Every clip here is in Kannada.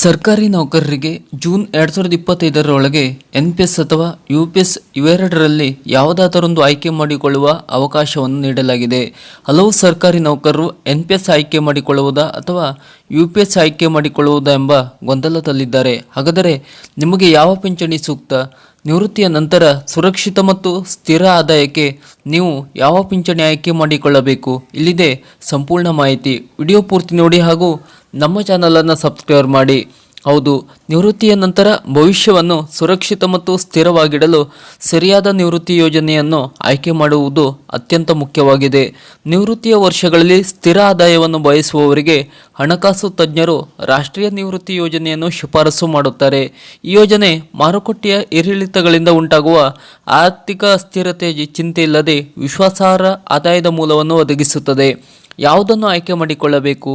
ಸರ್ಕಾರಿ ನೌಕರರಿಗೆ ಜೂನ್ ಎರಡು ಸಾವಿರದ ಇಪ್ಪತ್ತೈದರೊಳಗೆ ಎನ್ ಪಿ ಎಸ್ ಅಥವಾ ಯು ಪಿ ಎಸ್ ಇವೆರಡರಲ್ಲಿ ಯಾವುದಾದರೊಂದು ಆಯ್ಕೆ ಮಾಡಿಕೊಳ್ಳುವ ಅವಕಾಶವನ್ನು ನೀಡಲಾಗಿದೆ. ಹಲವು ಸರ್ಕಾರಿ ನೌಕರರು ಎನ್ ಪಿ ಎಸ್ ಆಯ್ಕೆ ಮಾಡಿಕೊಳ್ಳುವುದಾ ಅಥವಾ ಯು ಪಿ ಎಸ್ ಆಯ್ಕೆ ಮಾಡಿಕೊಳ್ಳುವುದಾ ಎಂಬ ಗೊಂದಲದಲ್ಲಿದ್ದಾರೆ. ಹಾಗಾದರೆ ನಿಮಗೆ ಯಾವ ಪಿಂಚಣಿ ಸೂಕ್ತ? ನಿವೃತ್ತಿಯ ನಂತರ ಸುರಕ್ಷಿತ ಮತ್ತು ಸ್ಥಿರ ಆದಾಯಕ್ಕೆ ನೀವು ಯಾವ ಪಿಂಚಣಿ ಆಯ್ಕೆ ಮಾಡಿಕೊಳ್ಳಬೇಕು? ಇಲ್ಲಿದೆ ಸಂಪೂರ್ಣ ಮಾಹಿತಿ. ವಿಡಿಯೋ ಪೂರ್ತಿ ನೋಡಿ ಹಾಗೂ ನಮ್ಮ ಚಾನಲನ್ನು ಸಬ್ಸ್ಕ್ರೈಬ್ ಮಾಡಿ. ಹೌದು, ನಿವೃತ್ತಿಯ ನಂತರ ಭವಿಷ್ಯವನ್ನು ಸುರಕ್ಷಿತ ಮತ್ತು ಸ್ಥಿರವಾಗಿಡಲು ಸರಿಯಾದ ನಿವೃತ್ತಿ ಯೋಜನೆಯನ್ನು ಆಯ್ಕೆ ಮಾಡುವುದು ಅತ್ಯಂತ ಮುಖ್ಯವಾಗಿದೆ. ನಿವೃತ್ತಿಯ ವರ್ಷಗಳಲ್ಲಿ ಸ್ಥಿರ ಆದಾಯವನ್ನು ಬಯಸುವವರಿಗೆ ಹಣಕಾಸು ತಜ್ಞರು ರಾಷ್ಟ್ರೀಯ ನಿವೃತ್ತಿ ಯೋಜನೆಯನ್ನು ಶಿಫಾರಸು ಮಾಡುತ್ತಾರೆ. ಈ ಯೋಜನೆ ಮಾರುಕಟ್ಟೆಯ ಏರಿಳಿತಗಳಿಂದ ಉಂಟಾಗುವ ಆರ್ಥಿಕ ಅಸ್ಥಿರತೆ ಚಿಂತೆ ಇಲ್ಲದೆ ವಿಶ್ವಾಸಾರ್ಹ ಆದಾಯದ ಮೂಲವನ್ನು ಒದಗಿಸುತ್ತದೆ. ಯಾವುದನ್ನು ಆಯ್ಕೆ ಮಾಡಿಕೊಳ್ಳಬೇಕು?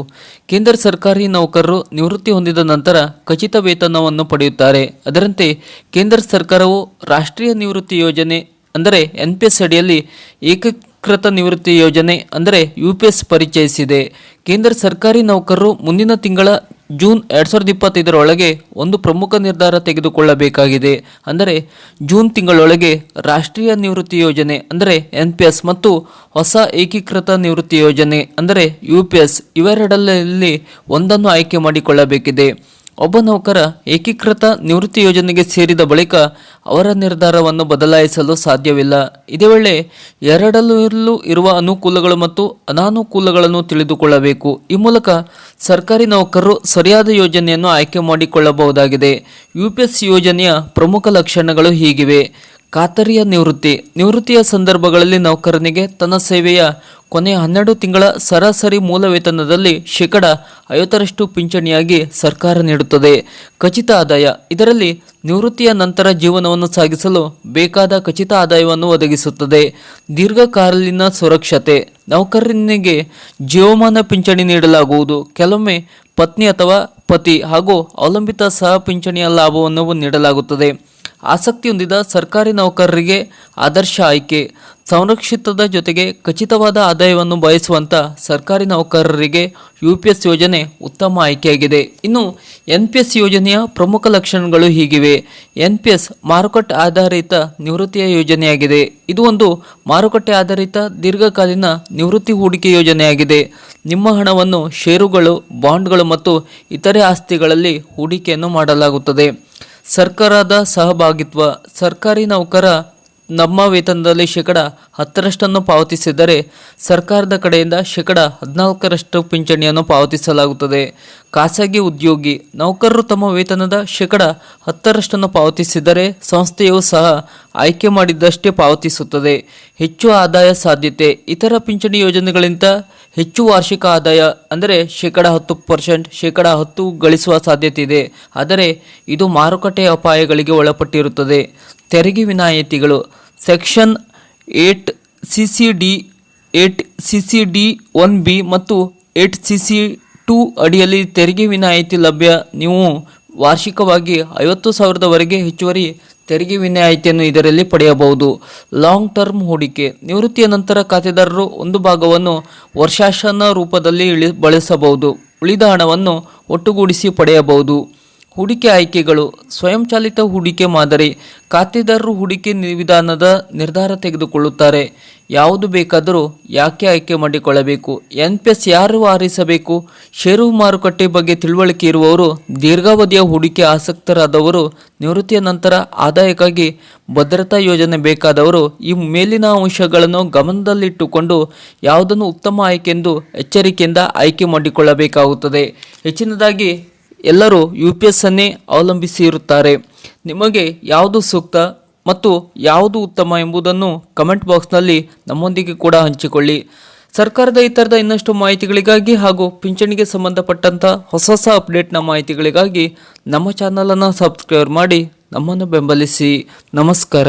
ಕೇಂದ್ರ ಸರ್ಕಾರಿ ನೌಕರರು ನಿವೃತ್ತಿ ಹೊಂದಿದ ನಂತರ ಖಚಿತ ವೇತನವನ್ನು ಪಡೆಯುತ್ತಾರೆ. ಅದರಂತೆ ಕೇಂದ್ರ ಸರ್ಕಾರವು ರಾಷ್ಟ್ರೀಯ ನಿವೃತ್ತಿ ಯೋಜನೆ ಅಂದರೆ ಎನ್ ಪಿ ಎಸ್ ಅಡಿಯಲ್ಲಿ ಏಕೀಕೃತ ನಿವೃತ್ತಿ ಯೋಜನೆ ಅಂದರೆ ಯು ಪಿ ಎಸ್ ಪರಿಚಯಿಸಿದೆ. ಕೇಂದ್ರ ಸರ್ಕಾರಿ ನೌಕರರು ಮುಂದಿನ ತಿಂಗಳ ಜೂನ್ ಎರಡು ಸಾವಿರದ ಇಪ್ಪತ್ತೈದರೊಳಗೆ ಒಂದು ಪ್ರಮುಖ ನಿರ್ಧಾರ ತೆಗೆದುಕೊಳ್ಳಬೇಕಾಗಿದೆ. ಅಂದರೆ ಜೂನ್ ತಿಂಗಳೊಳಗೆ ರಾಷ್ಟ್ರೀಯ ನಿವೃತ್ತಿ ಯೋಜನೆ, ಅಂದರೆ ಎನ್ ಪಿ ಎಸ್ ಮತ್ತು ಹೊಸ ಏಕೀಕೃತ ನಿವೃತ್ತಿ ಯೋಜನೆ, ಅಂದರೆ ಯು ಪಿ ಎಸ್, ಇವೆರಡರಲ್ಲಿ ಒಂದನ್ನು ಆಯ್ಕೆ ಮಾಡಿಕೊಳ್ಳಬೇಕಿದೆ. ಒಬ್ಬ ನೌಕರ ಏಕೀಕೃತ ನಿವೃತ್ತಿ ಯೋಜನೆಗೆ ಸೇರಿದ ಬಳಿಕ ಅವರ ನಿರ್ಧಾರವನ್ನು ಬದಲಾಯಿಸಲು ಸಾಧ್ಯವಿಲ್ಲ. ಇದೇ ವೇಳೆ ಎರಡಲ್ಲೂ ಇರುವ ಅನುಕೂಲಗಳು ಮತ್ತು ಅನಾನುಕೂಲಗಳನ್ನು ತಿಳಿದುಕೊಳ್ಳಬೇಕು. ಈ ಮೂಲಕ ಸರ್ಕಾರಿ ನೌಕರರು ಸರಿಯಾದ ಯೋಜನೆಯನ್ನು ಆಯ್ಕೆ ಮಾಡಿಕೊಳ್ಳಬಹುದಾಗಿದೆ. ಯು ಪಿ ಎಸ್ ಯೋಜನೆಯ ಪ್ರಮುಖ ಲಕ್ಷಣಗಳು ಹೀಗಿವೆ. ಖಾತರಿಯ ನಿವೃತ್ತಿ. ನಿವೃತ್ತಿಯ ಸಂದರ್ಭಗಳಲ್ಲಿ ನೌಕರನಿಗೆ ತನ್ನ ಸೇವೆಯ ಕೊನೆಯ ಹನ್ನೆರಡು ತಿಂಗಳ ಸರಾಸರಿ ಮೂಲ ವೇತನದಲ್ಲಿ ಶೇಕಡ ಐವತ್ತರಷ್ಟು ಪಿಂಚಣಿಯಾಗಿ ಸರ್ಕಾರ ನೀಡುತ್ತದೆ. ಖಚಿತ ಆದಾಯ. ಇದರಲ್ಲಿ ನಿವೃತ್ತಿಯ ನಂತರ ಜೀವನವನ್ನು ಸಾಗಿಸಲು ಬೇಕಾದ ಖಚಿತ ಆದಾಯವನ್ನು ಒದಗಿಸುತ್ತದೆ. ದೀರ್ಘಕಾಲೀನ ಸುರಕ್ಷತೆ. ನೌಕರನಿಗೆ ಜೀವಮಾನ ಪಿಂಚಣಿ ನೀಡಲಾಗುವುದು. ಕೆಲವೊಮ್ಮೆ ಪತ್ನಿ ಅಥವಾ ಪತಿ ಹಾಗೂ ಅವಲಂಬಿತ ಸಹ ಪಿಂಚಣಿಯ ಲಾಭವನ್ನು ನೀಡಲಾಗುತ್ತದೆ. ಆಸಕ್ತಿ ಹೊಂದಿದ ಸರ್ಕಾರಿ ನೌಕರರಿಗೆ ಆದರ್ಶ ಆಯ್ಕೆ, ಸಂರಕ್ಷಿತದ ಜೊತೆಗೆ ಖಚಿತವಾದ ಆದಾಯವನ್ನು ಬಯಸುವಂಥ ಸರ್ಕಾರಿ ನೌಕರರಿಗೆ ಯು ಪಿ ಎಸ್ ಯೋಜನೆ ಉತ್ತಮ ಆಯ್ಕೆಯಾಗಿದೆ. ಇನ್ನು ಎನ್ ಪಿ ಎಸ್ ಯೋಜನೆಯ ಪ್ರಮುಖ ಲಕ್ಷಣಗಳು ಹೀಗಿವೆ. ಎನ್ ಪಿ ಎಸ್ ಮಾರುಕಟ್ಟೆ ಆಧಾರಿತ ನಿವೃತ್ತಿಯ ಯೋಜನೆಯಾಗಿದೆ. ಇದು ಒಂದು ಮಾರುಕಟ್ಟೆ ಆಧಾರಿತ ದೀರ್ಘಕಾಲೀನ ನಿವೃತ್ತಿ ಹೂಡಿಕೆ ಯೋಜನೆಯಾಗಿದೆ. ನಿಮ್ಮ ಹಣವನ್ನು ಷೇರುಗಳು, ಬಾಂಡ್ಗಳು ಮತ್ತು ಇತರೆ ಆಸ್ತಿಗಳಲ್ಲಿ ಹೂಡಿಕೆಯನ್ನು ಮಾಡಲಾಗುತ್ತದೆ. ಸರ್ಕಾರದ ಸಹಭಾಗಿತ್ವ, ಸರ್ಕಾರಿ ನೌಕರ ನಮ್ಮ ವೇತನದಲ್ಲಿ ಶೇಕಡ ಹತ್ತರಷ್ಟನ್ನು ಪಾವತಿಸಿದರೆ ಸರ್ಕಾರದ ಕಡೆಯಿಂದ ಶೇಕಡ ಹದಿನಾಲ್ಕರಷ್ಟು ಪಿಂಚಣಿಯನ್ನು ಪಾವತಿಸಲಾಗುತ್ತದೆ. ಖಾಸಗಿ ಉದ್ಯೋಗಿ ನೌಕರರು ತಮ್ಮ ವೇತನದ ಶೇಕಡ ಹತ್ತರಷ್ಟನ್ನು ಪಾವತಿಸಿದರೆ ಸಂಸ್ಥೆಯು ಸಹ ಆಯ್ಕೆ ಮಾಡಿದ್ದಷ್ಟೇ ಪಾವತಿಸುತ್ತದೆ. ಹೆಚ್ಚು ಆದಾಯ ಸಾಧ್ಯತೆ. ಇತರ ಪಿಂಚಣಿ ಯೋಜನೆಗಳಿಂದ ಹೆಚ್ಚು ವಾರ್ಷಿಕ ಆದಾಯ ಅಂದರೆ ಶೇಕಡ ಹತ್ತು ಪರ್ಸೆಂಟ್, ಶೇಕಡ ಹತ್ತು ಗಳಿಸುವ ಸಾಧ್ಯತೆ ಇದೆ. ಆದರೆ ಇದು ಮಾರುಕಟ್ಟೆ ಅಪಾಯಗಳಿಗೆ ಒಳಪಟ್ಟಿರುತ್ತದೆ. ತೆರಿಗೆ ವಿನಾಯಿತಿಗಳು. Section eight C C D, eight C C D one B ಮತ್ತು ಏಟ್ ಸಿ ಸಿ ಟೂ ಅಡಿಯಲ್ಲಿ ತೆರಿಗೆ ವಿನಾಯಿತಿ ಲಭ್ಯ. ನೀವು ವಾರ್ಷಿಕವಾಗಿ ಐವತ್ತು ಸಾವಿರದವರೆಗೆ ಹೆಚ್ಚುವರಿ ತೆರಿಗೆ ವಿನಾಯಿತಿಯನ್ನು ಇದರಲ್ಲಿ ಪಡೆಯಬಹುದು. ಲಾಂಗ್ ಟರ್ಮ್ ಹೂಡಿಕೆ. ನಿವೃತ್ತಿಯ ನಂತರ ಖಾತೆದಾರರು ಒಂದು ಭಾಗವನ್ನು ವರ್ಷಾಶನ ರೂಪದಲ್ಲಿ ಇಳಿ, ಬಳಸಬಹುದು. ಉಳಿದ ಹಣವನ್ನು ಒಟ್ಟುಗೂಡಿಸಿ ಪಡೆಯಬಹುದು. ಹೂಡಿಕೆ ಆಯ್ಕೆಗಳು, ಸ್ವಯಂಚಾಲಿತ ಹೂಡಿಕೆ ಮಾದರಿ, ಖಾತೆದಾರರು ಹೂಡಿಕೆ ವಿಧಾನದ ನಿರ್ಧಾರ ತೆಗೆದುಕೊಳ್ಳುತ್ತಾರೆ. ಯಾವುದು ಬೇಕಾದರೂ ಯಾಕೆ ಆಯ್ಕೆ ಮಾಡಿಕೊಳ್ಳಬೇಕು? ಎನ್ ಪಿ ಎಸ್ ಯಾರು ಆರಿಸಬೇಕು? ಷೇರು ಮಾರುಕಟ್ಟೆ ಬಗ್ಗೆ ತಿಳುವಳಿಕೆ ಇರುವವರು, ದೀರ್ಘಾವಧಿಯ ಹೂಡಿಕೆ ಆಸಕ್ತರಾದವರು, ನಿವೃತ್ತಿಯ ನಂತರ ಆದಾಯಕ್ಕಾಗಿ ಭದ್ರತಾ ಯೋಜನೆ ಬೇಕಾದವರು, ಈ ಮೇಲಿನ ಅಂಶಗಳನ್ನು ಗಮನದಲ್ಲಿಟ್ಟುಕೊಂಡು ಯಾವುದನ್ನು ಉತ್ತಮ ಆಯ್ಕೆಂದು ಎಚ್ಚರಿಕೆಯಿಂದ ಆಯ್ಕೆ ಮಾಡಿಕೊಳ್ಳಬೇಕಾಗುತ್ತದೆ. ಹೆಚ್ಚಿನದಾಗಿ ಎಲ್ಲರೂ ಯು ಪಿ ಎಸ್ ಅನ್ನೇ ಅವಲಂಬಿಸಿ ಇರುತ್ತಾರೆ. ನಿಮಗೆ ಯಾವುದು ಸೂಕ್ತ ಮತ್ತು ಯಾವುದು ಉತ್ತಮ ಎಂಬುದನ್ನು ಕಮೆಂಟ್ ಬಾಕ್ಸ್ನಲ್ಲಿ ನಮ್ಮೊಂದಿಗೆ ಕೂಡ ಹಂಚಿಕೊಳ್ಳಿ. ಸರ್ಕಾರದ ಈ ಥರದ ಇನ್ನಷ್ಟು ಮಾಹಿತಿಗಳಿಗಾಗಿ ಹಾಗೂ ಪಿಂಚಣಿಗೆ ಸಂಬಂಧಪಟ್ಟಂಥ ಹೊಸ ಹೊಸ ಅಪ್ಡೇಟ್ನ ಮಾಹಿತಿಗಳಿಗಾಗಿ ನಮ್ಮ ಚಾನಲನ್ನು ಸಬ್ಸ್ಕ್ರೈಬ್ ಮಾಡಿ ನಮ್ಮನ್ನು ಬೆಂಬಲಿಸಿ. ನಮಸ್ಕಾರ.